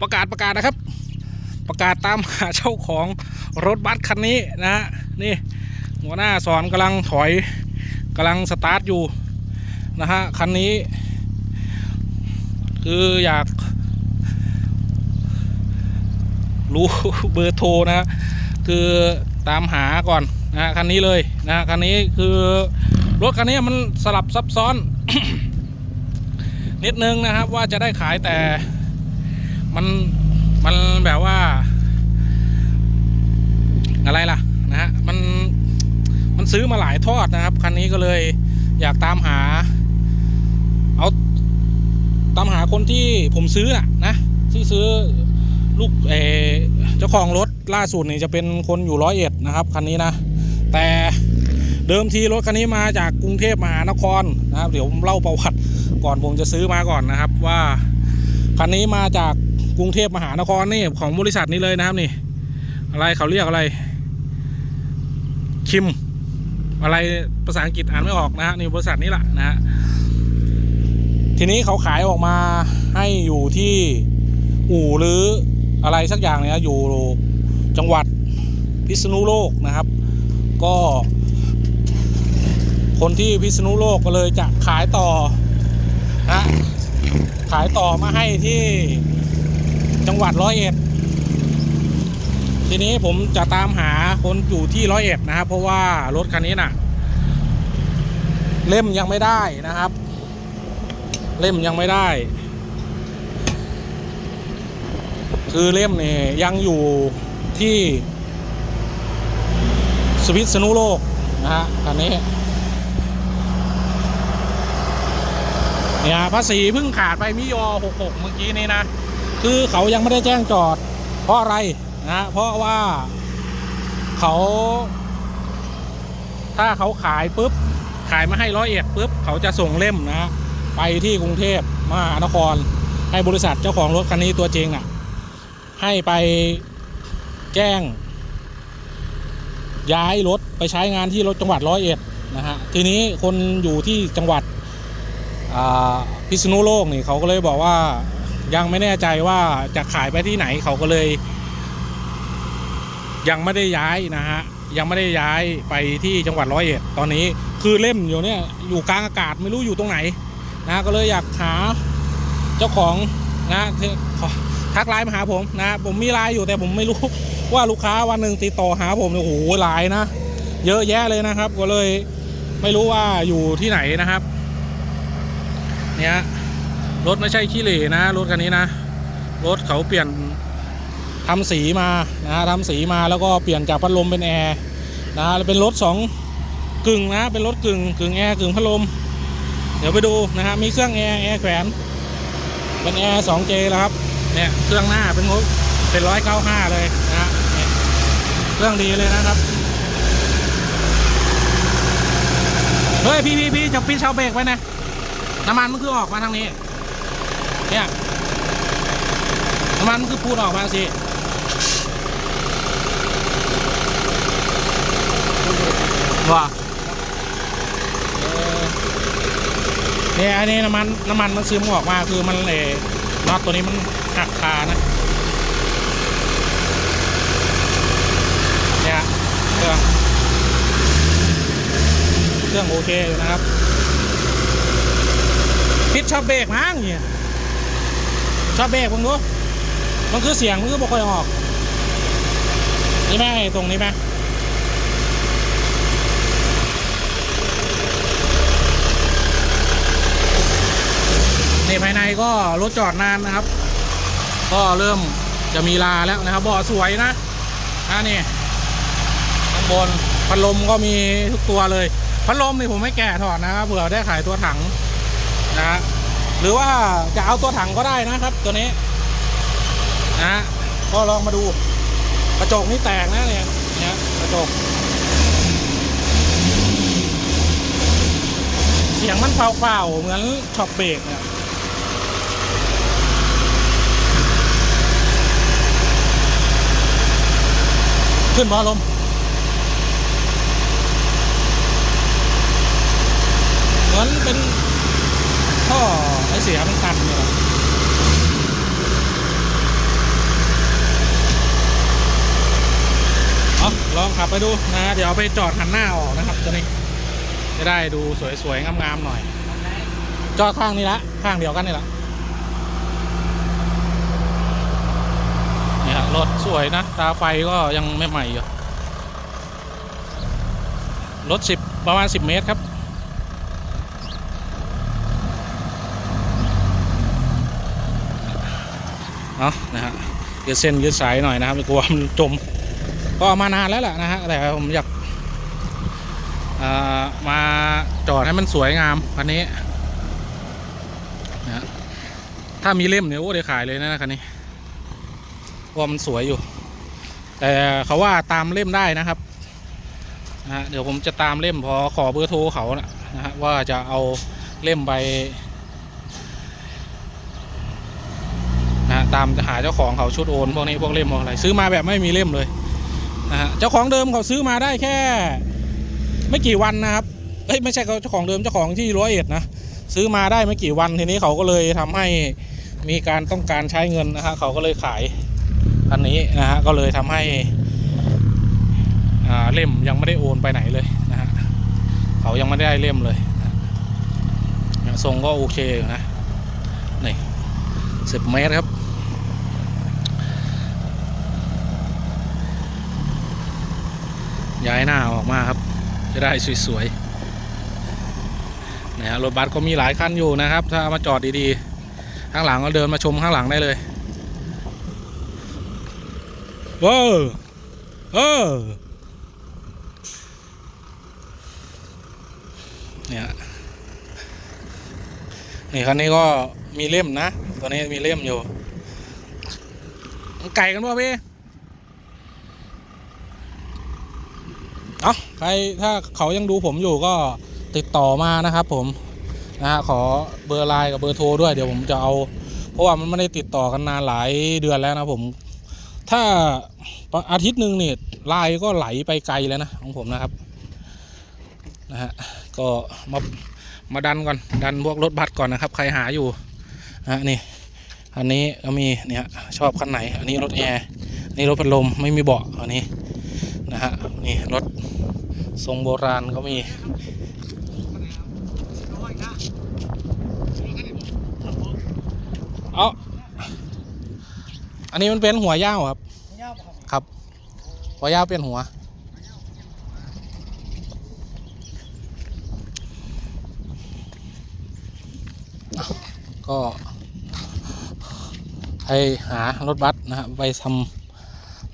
ประกาศประกาศนะครับ ประกาศตามหาเจ้าของรถบัสคันนี้นะฮะนี่หัวหน้าสอนกำลังถอยกำลังสตาร์ทอยู่นะฮะคันนี้ คืออยาก รู้เบอร์โทรนะฮะคือตามหาก่อนนะฮะคันนี้เลยนะฮะคันนี้คือรถคันนี้มันสลับซับซ้อน นิดนึงนะครับว่าจะได้ขายแต่ มันมันแบบว่า อะไรล่ะนะฮะมันมันซื้อมาหลายทอดนะครับ คันนี้ก็เลยอยากตามหา เอาตามหาคนที่ผมซื้อน่ะนะที่ซื้อลูกเออเจ้าของรถล่าสุดนี่จะเป็นคนอยู่ร้อยเอ็ดนะครับคันนี้นะ แต่เดิมทีรถคันนี้มาจากกรุงเทพมหานครนะครับ เดี๋ยวผมเล่าประวัติก่อนผมจะซื้อมาก่อนนะครับ ว่าคันนี้มาจาก กรุงเทพมหานครนี่ของบริษัทนี้เลยนะครับนี่ อะไรเขาเรียกอะไร คิม อะไรภาษาอังกฤษอ่านไม่ออกนะฮะนี่บริษัทนี้แหละนะฮะทีนี้เขาขายออกมาให้อยู่ที่อู่หรืออะไรสักอย่างเนี่ยอยู่จังหวัดพิษณุโลกนะครับ ก็ คนที่พิษณุโลกก็เลยจะขายต่อนะขายต่อมาให้ที่ จังหวัดร้อยเอ็ดทีนี้ผมจะตามหาคนอยู่ที่ร้อยเอ็ดนะครับ เพราะว่ารถคันนี้น่ะ เล่มยังไม่ได้นะครับ เล่มยังไม่ได้ คือเล่มเนี่ยยังอยู่ที่สวิตสนุโลกนะฮะคันนี้เนี่ยภาษีเพิ่งขาดไปมิยอ66 เมื่อกี้นี้นะ คือเขายังไม่ได้แจ้งจอด เพราะอะไรนะเพราะว่าเขา ถ้าเขาขายปุ๊บ ขายมาให้ร้อยเอ็ดปุ๊บ เขาจะส่งเล่มนะ ไปที่กรุงเทพมหานคร ให้บริษัทเจ้าของรถคันนี้ตัวจริงอะ ให้ไปแจ้ง ย้ายรถไปใช้งานที่รถจังหวัดร้อยเอ็ดนะฮะทีนี้คนอยู่ที่จังหวัดพิษณุโลกนี่เขาก็เลยบอกว่า ยังไม่แน่ใจว่าจะขายไปที่ไหนเขาก็เลย ยังไม่ได้ย้ายนะฮะยังไม่ได้ย้ายไปที่จังหวัดร้อยเอ็ดตอนนี้คือเล่มอยู่เนี่ยอยู่กลางอากาศไม่รู้อยู่ตรงไหนนะก็เลยอยากหาเจ้าของนะทักไลน์มาหาผมนะผมมีไลน์อยู่แต่ผมไม่รู้ว่าลูกค้าวันหนึ่งติดต่อหาผมเนี่ยโอ้โหหลายนะ เยอะแยะเลยนะครับ ก็เลยไม่รู้ว่าอยู่ที่ไหนนะครับ เนี่ย รถไม่ใช่ขี้เหร่นะ รถคันนี้นะ รถเขาเปลี่ยนทำสีมานะฮะทำสีมาแล้วก็เปลี่ยนจากพัดลมเป็นแอร์นะฮะเป็นรถสองกึ่งนะ เป็นรถกึ่งกึ่งแอร์กึ่งพัดลม เดี๋ยวไปดูนะฮะมีเครื่องแอร์แอร์แขวนเป็นแอร์สองเจแล้วครับเนี่ยเครื่องหน้าเป็นงบเป็นร้อยเก้าห้าเลยนะฮะเนี่ยเครื่องดีเลยนะครับเฮ้ยพี่พี่พี่จะปิดเชาเบรกไว้นะน้ำมันมันคือออกมาทางนี้ เนี่ยน้ำมันคือพูดออกมาสิว่าเนี่ยอันนี้น้ำมันน้ำมันมันซึมออกมาคือมันเลยน็อตตัวนี้มันหักคานะเนี่ยเครื่องเครื่องโอเคอยู่นะครับพิษชอบเบรกมั้งเนี่ย ชอบเบรกมึงดูมันคือเสียงมันคือบ่ค่อยออก นี่ไหมตรงนี้ไหมนี่ภายในก็รถจอดนานนะครับ ก็เริ่มจะมีลาแล้วนะครับบ่อสวยนะอ่านี่ข้างบนพัดลมก็มีทุกตัวเลยพัดลมนี่ผมไม่แกะถอดนะครับเผื่อได้ขายตัวถังนะฮะ หรือว่าจะเอาตัวถังก็ได้นะครับ ตัวนี้นะก็ลองมาดูกระจกนี่แตกนะเนี่ยเนี่ยกระจก เสียงมันเปล่าๆเหมือนช็อปเบรกเนี่ยขึ้นบอลมเหมือนเป็น ท่อไอเสียมันตันเนี่ยเอาลองขับไปดูนะ เดี๋ยวไปจอดหันหน้าออกนะครับตัวนี้ จะได้ดูสวยๆ งามๆหน่อย จอดข้างนี้ละ ข้างเดียวกันนี่ละเนี่ยรถสวยนะ ตาไฟก็ยังไม่ใหม่อยู่ รถสิบประมาณสิบเมตรครับ เอานะฮะยืดเส้นยืดสายหน่อยนะครับไม่กลัวมันจมก็เอามานานแล้วแหละนะฮะแต่ผมอยากมาจอดให้มันสวยงามคันนี้นะถ้ามีเล่มเนี่ยโอ้ได้ขายเลยนะคันนี้เพราะว่ามันสวยอยู่ แต่เขาว่าตามเล่มได้นะครับนะเดี๋ยวผมจะตามเล่มพอขอเบอร์โทรเขานะนะฮะว่าจะเอาเล่มไป นะฮะ ตามหาเจ้าของเขาชุดโอนพวกนี้พวกเล่มพวกอะไรซื้อมาแบบไม่มีเล่มเลยนะฮะเจ้าของเดิมเขาซื้อมาได้แค่ ไม่กี่วันนะครับเอ้ยไม่ใช่เขาเจ้าของเดิมเจ้าของที่ร้อยเอ็ดนะซื้อมาได้ไม่กี่วันทีนี้เขาก็เลยทำให้มีการต้องการใช้เงินนะฮะเขาก็เลยขายอันนี้นะฮะก็เลยทำให้อ่าเล่มยังไม่ได้โอนไปไหนเลยนะฮะเขายังไม่ได้เล่มเลยทรงก็โอเคอยู่นะนี่สิบเมตรครับ ย้ายหน้าออกมาครับ จะได้สวยๆนะฮะรถบัสก็มีหลายคันอยู่นะครับ ถ้ามาจอดดีๆ ข้างหลังก็เดินมาชมข้างหลังได้เลยว้าวเออเนี่ยนี่คันนี้ก็มีเล่มนะตัวนี้มีเล่มอยู่ไก่กันป่ะพี่ เอาใครถ้าเขายังดูผมอยู่ก็ติดต่อมานะครับ ผมนะฮะขอเบอร์ไลน์กับเบอร์โทรด้วยเดี๋ยวผมจะเอา เพราะว่ามันไม่ได้ติดต่อกันนานหลายเดือนแล้วนะผม ถ้าอาทิตย์หนึ่งเนี่ยไลน์ก็ไหลไปไกลแล้วนะของผมนะครับนะฮะก็มามาดันก่อนดันพวกรถบัสก่อนนะครับ ใครหาอยู่นะนี่อันนี้ก็มีเนี่ยชอบคันไหน อันนี้รถแอร์อันนี่รถพัดลมไม่มีเบาะอันนี้ นะฮะนี่รถทรงโบราณก็มีเอาอันนี้มันเป็นหัวยาวครับ ครับ หัวยาวเป็นหัว ก็ให้หารถบัสนะฮะไปทำ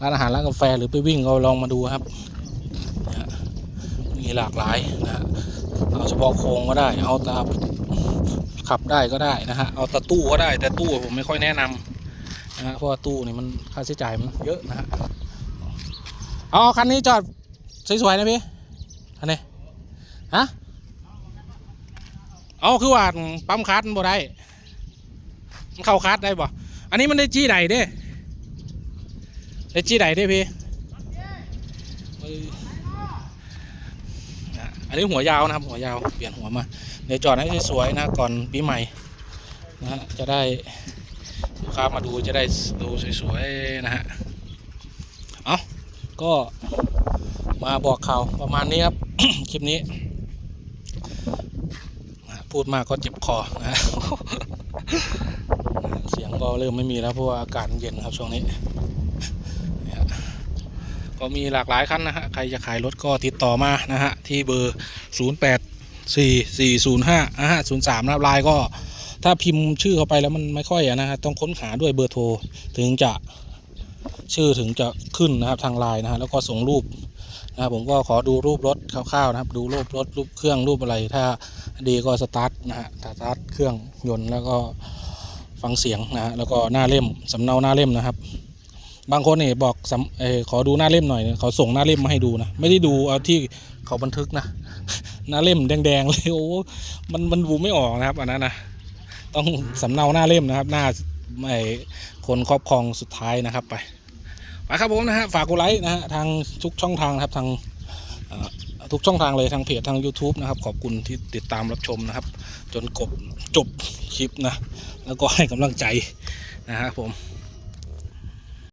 ร้านอาหารร้านกาแฟหรือไปวิ่งก็ลองมาดูครับ มีหลากหลายนะฮะเอาเฉพาะโครงก็ได้ เอาตาขับได้ก็ได้นะฮะ เอาตาตู้ก็ได้ แต่ตู้ผมไม่ค่อยแนะนำนะฮะ เพราะว่าตู้นี่มันค่าใช้จ่ายมันเยอะนะฮะ เอาคันนี้จอดสวยๆนะพี่อันนี้ ฮะ เอาคือว่าปั๊มคัสบ่ได้ มันเข้าคัสได้บ่ อันนี้มันได้จี้ใดเด้ ได้จี้ใดเด้พี่อันนี้หัวยาวนะครับ หัวยาวเปลี่ยนหัวมา เดี๋ยวจอดให้สวยๆนะก่อนปีใหม่นะฮะจะได้ลูกค้ามาดูจะได้ดูสวยๆนะฮะเอาก็มาบอกข่าวประมาณนี้ครับ คลิปนี้ พูดมากก็เจ็บคอนะเสียงก็เริ่มไม่มีแล้วเพราะว่าอากาศเย็นครับช่วงนี้ ก็มีหลากหลายคันนะฮะใครจะขายรถก็ติดต่อมานะฮะที่เบอร์ 0 8 4 4 0 5นะฮะ0 3นะครับไลน์ก็ถ้าพิมพ์ชื่อเข้าไปแล้วมันไม่ค่อยอะนะฮะต้องค้นหาด้วยเบอร์โทรถึงจะชื่อถึงจะขึ้นนะครับทางไลน์นะฮะแล้วก็ส่งรูปนะครับผมก็ขอดูรูปรถคร่าวๆนะครับ ดูรูปรถรูปเครื่องรูปอะไร ถ้าดีก็สตาร์ทนะฮะสตาร์ทเครื่องยนต์แล้วก็ฟังเสียงนะฮะแล้วก็หน้าเล่มสำเนาหน้าเล่มนะครับ บางคนเนี่ยบอกสำเออขอดูหน้าเล่มหน่อยเนี่ยขาส่งหน้าเล่มมาให้ดูนะไม่ได้ดูเอาที่เขาบันทึกนะ หน้าเล่มแดงๆเลยโอ้มันมันดูไม่ออกนะครับ อันนั้นนะต้องสำเนาหน้าเล่มนะครับ หน้าไอ้คนครอบครองสุดท้ายนะครับไปไปครับผมนะฮะฝากกดไลค์นะฮะทางทุกช่องทางนะครับทางทุกช่องทางเลยทางเพจทาง YouTube นะครับ ขอบคุณที่ติดตามรับชมนะครับ จนกบจบคลิปนะ แล้วก็ให้กำลังใจนะครับผม